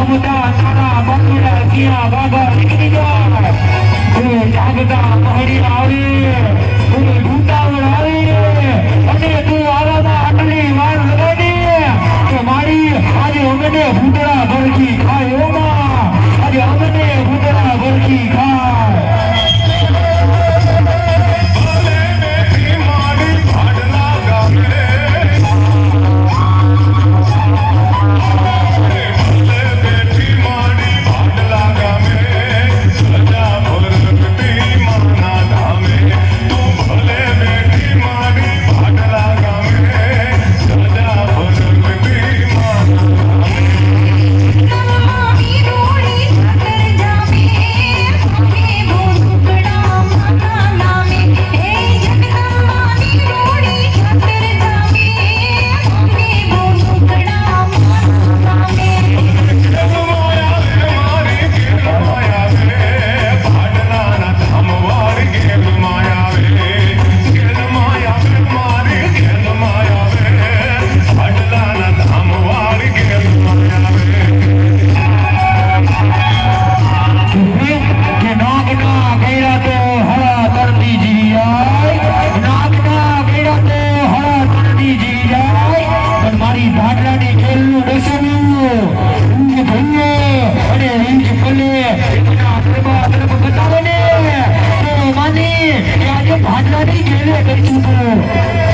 ઘૂમતા સારા બંગડા કિયા બાબા નીકળી જાય કોઈ જાગતા પહોળી આવે કોઈ ભૂતાવળ આવે અને તું આવામાં આટલી વાર લગાડી કે મારી આજે અમને ભૂતળા ભરખી ખાય ઓમાં આજે અમને ભૂતળા ભરખી ખાય అన్నది గెలే పెట్టింది